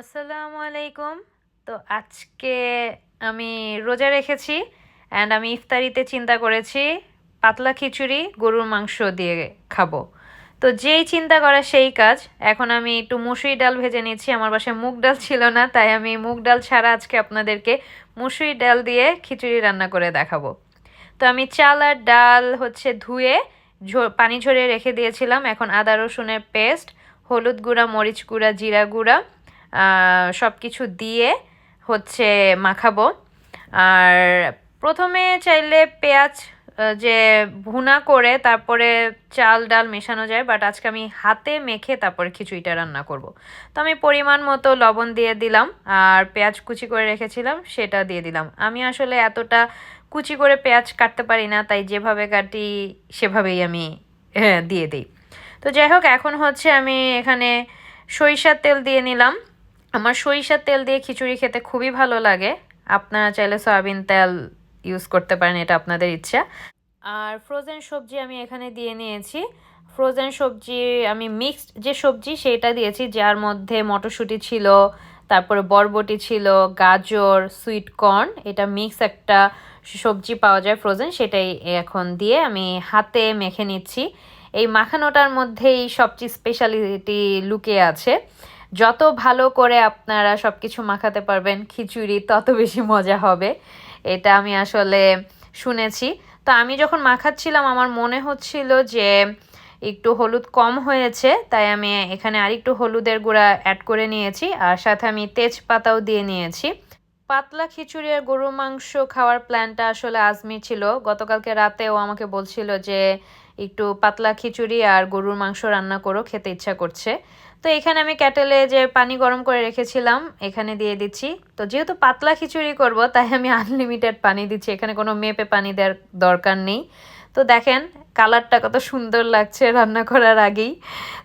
আসসালামু আলাইকুম। তো আজকে আমি রোজা রেখেছি অ্যান্ড আমি ইফতারিতে চিন্তা করেছি পাতলা খিচুড়ি, গরুর মাংস দিয়ে খাব। তো যেই চিন্তা করা সেই কাজ। এখন আমি একটু মুসুরি ডাল ভেজে নিচ্ছি আমার বাসায় মুগ ডাল ছিল না, তাই আমি মুগ ডাল ছাড়া আজকে আপনাদেরকে মুসুরি ডাল দিয়ে খিচুড়ি রান্না করে দেখাবো। তো আমি চাল আর ডাল হচ্ছে ধুয়ে পানি ঝরিয়ে রেখে দিয়েছিলাম। এখন আদা রসুনের পেস্ট, হলুদ গুঁড়া, মরিচ গুঁড়া, জিরা গুঁড়া সব কিছু দিয়ে হচ্ছে মাখাবো। আর প্রথমে চাইলে পেঁয়াজ যে ভুনা করে তারপরে চাল ডাল মেশানো যায় বাট আজকে আমি হাতে মেখে তারপরে খিচুড়িটা রান্না করব। তো আমি পরিমাণ মতো লবণ দিয়ে দিলাম, আর পেঁয়াজ কুচি করে রেখেছিলাম, সেটা দিয়ে দিলাম। আমি আসলে এতটা কুচি করে পেঁয়াজ কাটতে পারি না, তাই যেভাবে কাটি সেভাবেই আমি হ্যাঁ দিয়ে দিই। তো যাই হোক, এখন হচ্ছে আমি এখানে সরিষার তেল দিয়ে নিলাম। আমার সরিষার তেল দিয়ে খিচুড়ি খেতে খুবই ভালো লাগে। আপনারা চাইলে সয়াবিন তেল ইউজ করতে পারেন, এটা আপনাদের ইচ্ছা। আর ফ্রোজেন সবজি আমি এখানে দিয়ে নিয়েছি। ফ্রোজেন সবজি আমি মিক্সড যে সবজি সেটা দিয়েছি, যার মধ্যে মটরশুঁটি ছিল, তারপরে বরবটি ছিল, গাজর সুইট কর্ন এটা মিক্স একটা সবজি পাওয়া যায় ফ্রোজেন সেটাই এখন দিয়ে আমি হাতে মেখে নিচ্ছি। এই মাখানোটার মধ্যেই সবচেয়ে স্পেশালিটি লুকিয়ে আছে। যত ভালো করে আপনারা সব কিছু মাখাতে পারবেন, খিচুড়ি তত বেশি মজা হবে। এটা আমি আসলে শুনেছি। তো আমি যখন মাখাচ্ছিলাম, আমার মনে হচ্ছিল যে একটু হলুদ কম হয়েছে, তাই আমি এখানে আরেকটু হলুদের গুঁড়া অ্যাড করে নিয়েছি, আর সাথে আমি তেজপাতাও দিয়ে নিয়েছি। পাতলা খিচুড়ি আর গরুর মাংস খাওয়ার প্ল্যানটা আসলে আজমি ছিল। গতকালকে রাতেও আমাকে বলছিল যে একটু পাতলা খিচুড়ি আর গরুর মাংস রান্না করো, খেতে ইচ্ছা করছে। তো এখানে আমি ক্যাটেলে যে পানি গরম করে রেখেছিলাম, এখানে দিয়ে দিচ্ছি। তো যেহেতু পাতলা খিচুড়ি করব, তাই আমি আনলিমিটেড পানি দিচ্ছি। এখানে কোনো মেপে পানি দেওয়ার দরকার নেই। তো দেখেন, কালারটা কত সুন্দর লাগছে রান্না করার আগেই।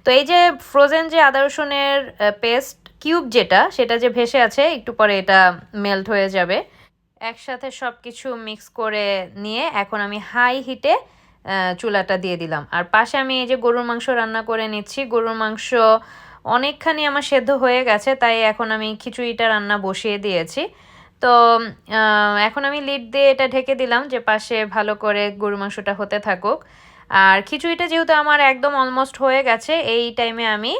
তো এই যে ফ্রোজেন যে আদা রসুনের পেস্ট কিউব যেটা, সেটা যে ভেসে আছে, একটু পরে এটা মেল্ট হয়ে যাবে। একসাথে সব কিছু মিক্স করে নিয়ে এখন আমি হাই হিটে চুলাটা দিয়ে দিলাম। আর পাশে আমি এই যে গরুর মাংস রান্না করে নিচ্ছি। গরুর মাংস অনেকখানি আমার সেদ্ধ হয়ে গেছে, তাই এখন আমি খিচুড়িটা রান্না বসিয়ে দিয়েছি। তো এখন আমি লিড দিয়ে এটা ঢেকে দিলাম যে পাশে ভালো করে গরুর মাংসটা হতে থাকুক। আর খিচুড়িটা যেহেতু আমার একদম অলমোস্ট হয়ে গেছে, এই টাইমে আমি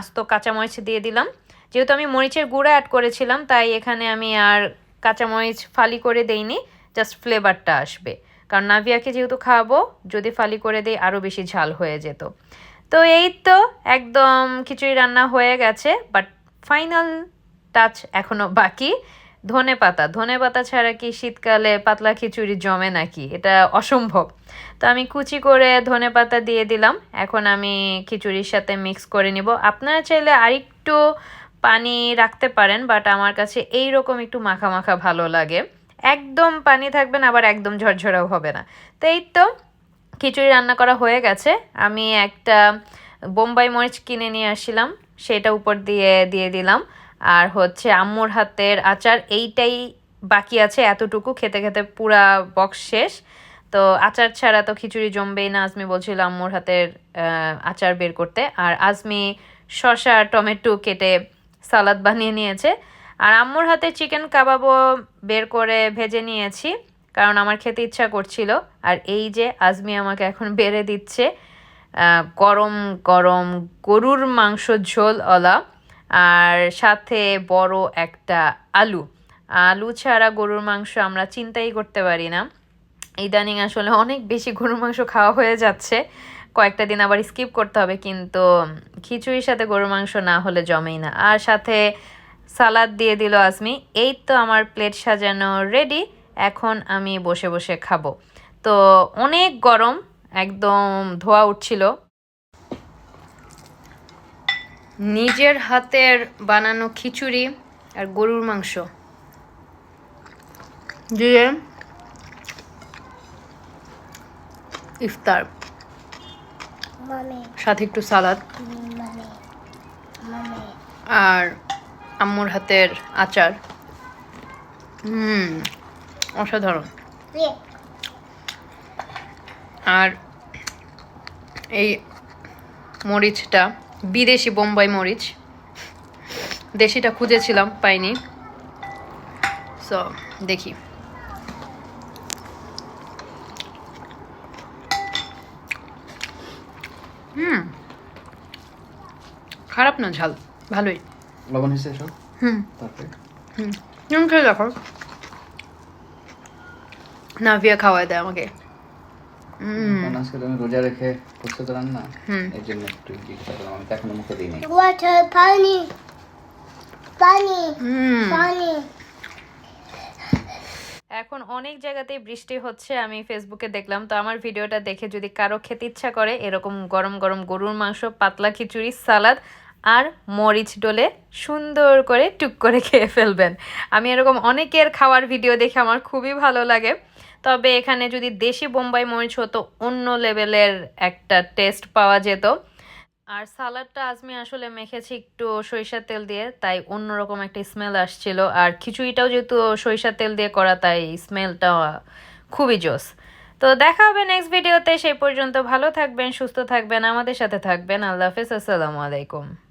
আস্ত কাঁচামরিচ দিয়ে দিলাম। যেহেতু আমি মরিচের গুঁড়া অ্যাড করেছিলাম, তাই এখানে আমি আর কাঁচামরিচ ফালি করে দেইনি জাস্ট ফ্লেভারটা আসবে। কারণ নাভিয়াকে যেহেতু খাওয়াবো, যদি ফালি করে দিই আরও বেশি ঝাল হয়ে যেত। তো এই তো একদম খিচুড়ি রান্না হয়ে গেছে বাট ফাইনাল টাচ এখনও বাকি। ধনে পাতা ধনে পাতা ছাড়া কি শীতকালে পাতলা খিচুড়ি জমে নাকি? এটা অসম্ভব। তো আমি কুচি করে ধনে পাতা দিয়ে দিলাম, এখন আমি খিচুড়ির সাথে মিক্স করে নিব। আপনারা চাইলে আরেকটু পানি রাখতে পারেন বাট আমার কাছে এই রকম একটু মাখা মাখা ভালো লাগে। একদম পানি থাকবে না, আবার একদম ঝরঝরাও হবে না। তো এই তো খিচুড়ি রান্না করা হয়ে গেছে। আমি একটা বোম্বাই মরিচ কিনে নিয়ে আসছিলাম, সেটা উপর দিয়ে দিয়ে দিলাম। আর হচ্ছে আম্মুর হাতের আচার, এইটাই বাকি আছে এতটুকু। খেতে খেতে পুরা বক্স শেষ। তো আচার ছাড়া তো খিচুড়ি জমবেই না, আজমি বলছিল আম্মুর হাতের আচার বের করতে। আর আজমি শসা, টমেটো কেটে সালাদ বানিয়ে নিয়েছে। আর আম্মুর হাতে চিকেন কাবাবও বের করে ভেজে নিয়েছি, কারণ আমার খেতে ইচ্ছা করছিল। আর এই যে আজমি আমাকে এখন বেড়ে দিচ্ছে গরম গরম গরুর মাংস ঝোলওয়ালা আর সাথে বড় একটা আলু। আলু ছাড়া গরুর মাংস আমরা চিন্তাই করতে পারি না। ইদানিং আসলে অনেক বেশি গরুর মাংস খাওয়া হয়ে যাচ্ছে। কয়েকটা দিন আবার স্কিপ করতে হবে, কিন্তু খিচুড়ির সাথে গরুর মাংস না হলে জমেই না। আর সাথে সালাদ দিয়ে দিল আজমি। এই তো আমার প্লেট সাজানো রেডি এখন আমি বসে বসে খাব। তো অনেক গরম একদম ধোয়া উঠছিল। নিজের হাতের বানানো খিচুড়ি আর গরুর মাংস। দিয়ে ইফতার। সাথে একটু সালাদ। mommy, mommy. আর আম্মুর হাতের আচার। হুম অসাধারণ। আর এই মরিচটা বিদেশি বোম্বাই মরিচ। দেশিটা খুঁজেছিলাম পাইনি। সো দেখি। হুম খারাপ না ঝাল। ভালোই। লবণ হয়েছে সব হুম। পারফেক্ট হুম। খেয়ে দেখো। নাভিয়া খাওয়াই দেয় আমাকে। আজকে তুমি রোজা রেখে করছ তো রান্না হুম। জন্য একটু জিজ্ঞাসা করলাম আমি তো এখনও মুখে দিই নাই। Water পানি। পানি। পানি। এখন অনেক জায়গাতেই বৃষ্টি হচ্ছে আমি ফেসবুকে দেখলাম। তো আমার ভিডিওটা দেখে যদি কারও খেতে ইচ্ছা করে এরকম গরম গরম গরুর মাংস পাতলা খিচুড়ি সালাদ আর মরিচ ডলে সুন্দর করে টুক করে খেয়ে ফেলবেন। আমি এরকম অনেকের খাওয়ার ভিডিও দেখে আমার খুবই ভালো লাগে। তবে এখানে যদি দেশি বোম্বাই মরিচ হতো, অন্য লেভেলের একটা টেস্ট পাওয়া যেত। আর সালাডটা আজমি আসলে মেখেছি একটু সরিষার তেল দিয়ে, তাই অন্যরকম একটা স্মেল আসছিল। আর খিচুড়িটাও যেহেতু সরিষার তেল দিয়ে করা, তাই স্মেলটা খুবই জোস। তো দেখা হবে নেক্সট ভিডিওতে সেই পর্যন্ত ভালো থাকবেন, সুস্থ থাকবেন, আমাদের সাথে থাকবেন। আল্লাহ হাফিজ, আসসালামু আলাইকুম।